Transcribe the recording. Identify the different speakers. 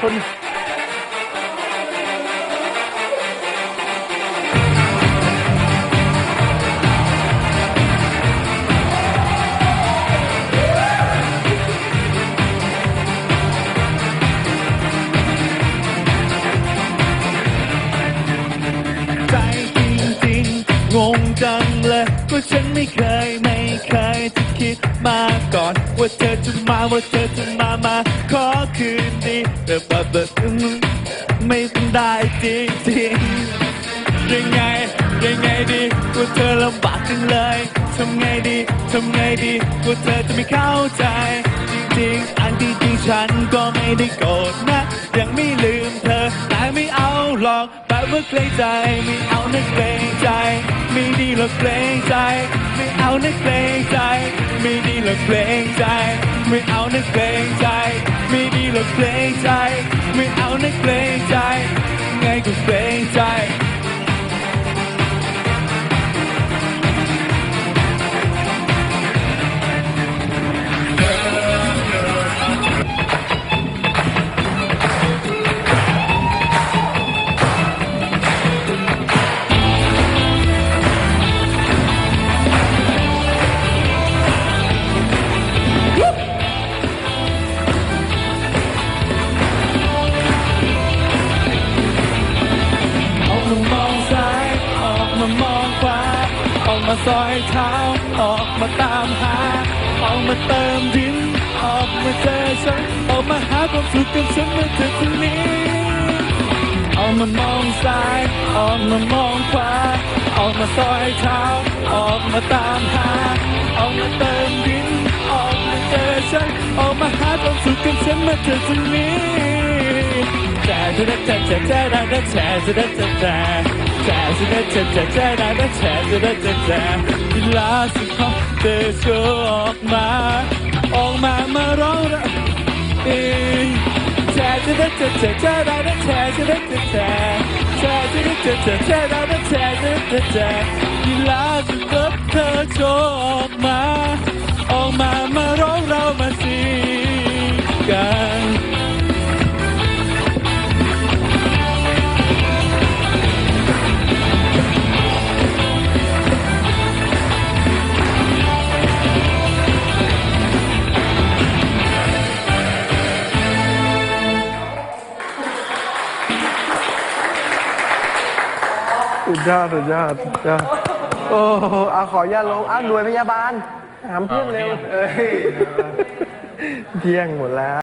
Speaker 1: คน ใจจริงๆ งงจังเลยก็ฉันไม่เคยไม่เ า ว่าเธอจะมาว่าเธอจะมามาขอคืนดีแต่แบบแบบไม่เป็นได้จริงยังไงยังไงดีว่าเธอลำบากจังเลยทำไงดีทำไงดีว่าเธอจะไม่เข้าใจ จริงๆ อันที่จริงฉันก็ไม่ได้โกรธนะ ยังไม่ลืมเธอแต่ไม่เอาหรอกแบบว่าเกรงใจ ไม่เอานะเกรงใจ ไม่ดีหรอกเกรงใจ ไม่เอานะเกรงใจ ไม่ดี los Playtime, mit Aunes Playtime, mit Ilos Playtime, mit Aunes Playtime, Negos Playtime. มาซอยเท้าออกมาตามหา ออกมาเติมยิ้มออกมาเจอฉัน ออกมาหาความสุขกับฉันเมื่อเธอคนนี้ออกมามองซ้าย ออกมามองขวา ออกมาซอยเท้า ออกมาตามหา ออกมาเติมยิ้มออกมาเจอฉัน ออกมาหาความสุขกับฉันเมื่อเธอคนนี้แจ๊จะได้แจ๊จะแจ๊ดแจ๊จะได้แจ๊แจ๊แจ๊จะได้แจ๊จะแจ๊ได้ได้แจ๊จะได้แจ๊แจ๊เว ลาสิ่งของเธอโชว์ออกมา ออกมามาร้องระเองแจ๊จะได้แจ๊จะแจ๊ได้ได้แจ๊จะได้แจ๊แจ๊แจ๊จะได้แจ๊จะแจ๊ได้ได้แจ๊จะได้แจ๊แจ๊เวลาสิ่งของเธอโชว์
Speaker 2: สุดยอดสุดยอดสุดยอดโอ้โหเอาขออย่าตลงอ้าวหน่วยพยาบาลถามเพื่อนเร็วเอ้ยเที่ยงหมดแล้ว